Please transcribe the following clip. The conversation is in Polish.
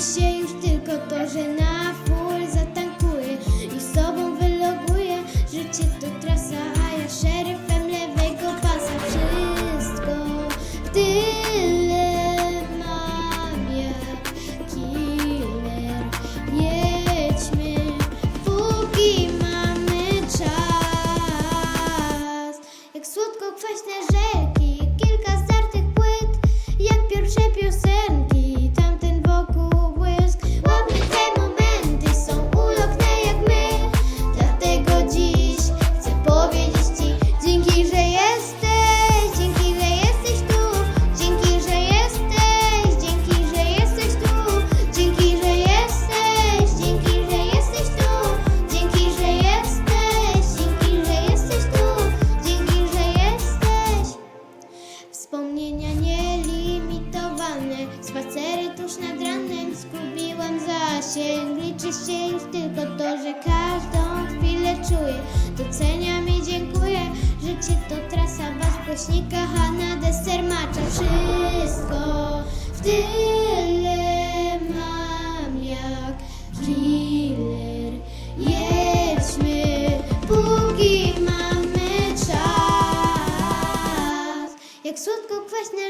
tylko to, że na full zatankuję i z sobą wyloguję. Życie to trasa, a ja szeryfem lewego pasa. Wszystko tyle mam jak killer. Jedźmy, póki mamy czas. Jak słodko kwaśne rzeki, nad ranem, zgubiłam zasięg. Liczy się już tylko to, że każdą chwilę czuję. Doceniam i dziękuję, życie to trasa, wasz głośnika, a na deser macza. Wszystko w tyle mam jak killer. Jedźmy, póki mamy czas. Jak słodko kwaśne